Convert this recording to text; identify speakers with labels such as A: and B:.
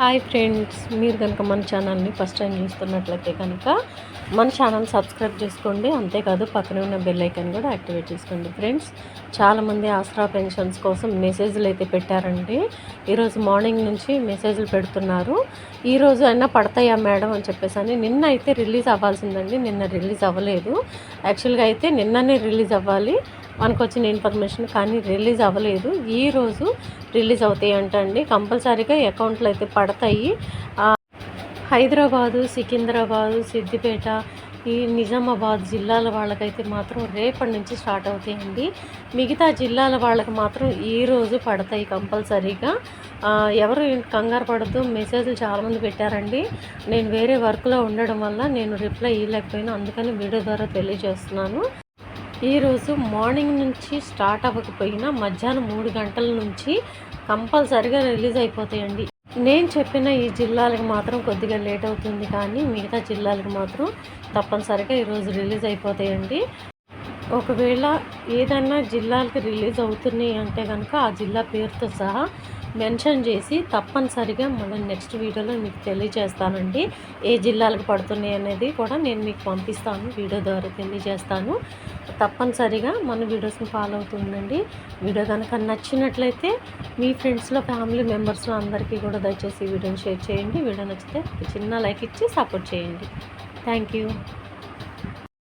A: Hi friends మీరు కనుక మన ఛానల్ని ఫస్ట్ టైం చూస్తున్నట్లయితే కనుక మన ఛానల్ సబ్స్క్రైబ్ చేసుకోండి. అంతేకాదు పక్కనే ఉన్న బెల్ ఐకాన్ కూడా యాక్టివేట్ చేసుకోండి ఫ్రెండ్స్. చాలామంది ఆసరా పెన్షన్స్ కోసం మెసేజ్లు అయితే పెట్టారండి. ఈరోజు మార్నింగ్ నుంచి మెసేజ్లు పెడుతున్నారు. ఈరోజు అయినా పడతాయా మేడం అని చెప్పేసి అని నిన్న అయితే రిలీజ్ అవ్వాల్సిందండి. నిన్న రిలీజ్ అవ్వలేదు. యాక్చువల్గా అయితే నిన్ననే రిలీజ్ అవ్వాలి. మనకు వచ్చిన ఇన్ఫర్మేషన్ కానీ రిలీజ్ అవ్వలేదు. ఈరోజు రిలీజ్ అవుతాయి అంటండి కంపల్సరీగా అకౌంట్లు అయితే పడతాయి. హైదరాబాదు సికింద్రాబాదు సిద్దిపేట ఈ నిజామాబాద్ జిల్లాల వాళ్ళకైతే మాత్రం రేపటి నుంచి స్టార్ట్ అవుతాయండి. మిగతా జిల్లాల వాళ్ళకి మాత్రం ఈ రోజు పడతాయి కంపల్సరీగా. ఎవరు కంగారు పడద్దు. మెసేజ్లు చాలామంది పెట్టారండి. నేను వేరే వర్క్లో ఉండడం వల్ల నేను రిప్లై ఇవ్వలేకపోయినా. అందుకని వీడియో ద్వారా తెలియజేస్తున్నాను. ఈరోజు మార్నింగ్ నుంచి స్టార్ట్ అవ్వకపోయినా మధ్యాహ్నం మూడు గంటల నుంచి కంపల్సరిగా రిలీజ్ అయిపోతాయండి. నేను చెప్పిన ఈ జిల్లాలకు మాత్రం కొద్దిగా లేట్ అవుతుంది కానీ మిగతా జిల్లాలకు మాత్రం తప్పనిసరిగా ఈరోజు రిలీజ్ అయిపోతాయండి. ఒకవేళ ఏదన్నా జిల్లాలకు రిలీజ్ అవుతున్నాయి అంటే కనుక ఆ జిల్లా పేరుతో సహా మెన్షన్ చేసి తప్పనిసరిగా మనం నెక్స్ట్ వీడియోలో మీకు తెలియజేస్తానండి. ఏ జిల్లాలకు పడుతున్నాయి అనేది కూడా నేను మీకు పంపిస్తాను వీడియో ద్వారా తెలియజేస్తాను. తప్పనిసరిగా మన వీడియోస్ని ఫాలో అవుతుండండి. వీడియో కనుక నచ్చినట్లయితే మీ ఫ్రెండ్స్లో ఫ్యామిలీ మెంబర్స్లో అందరికీ కూడా దయచేసి వీడియోని షేర్ చేయండి. వీడియో నచ్చితే చిన్న లైక్ ఇచ్చి సపోర్ట్ చేయండి. Thank you.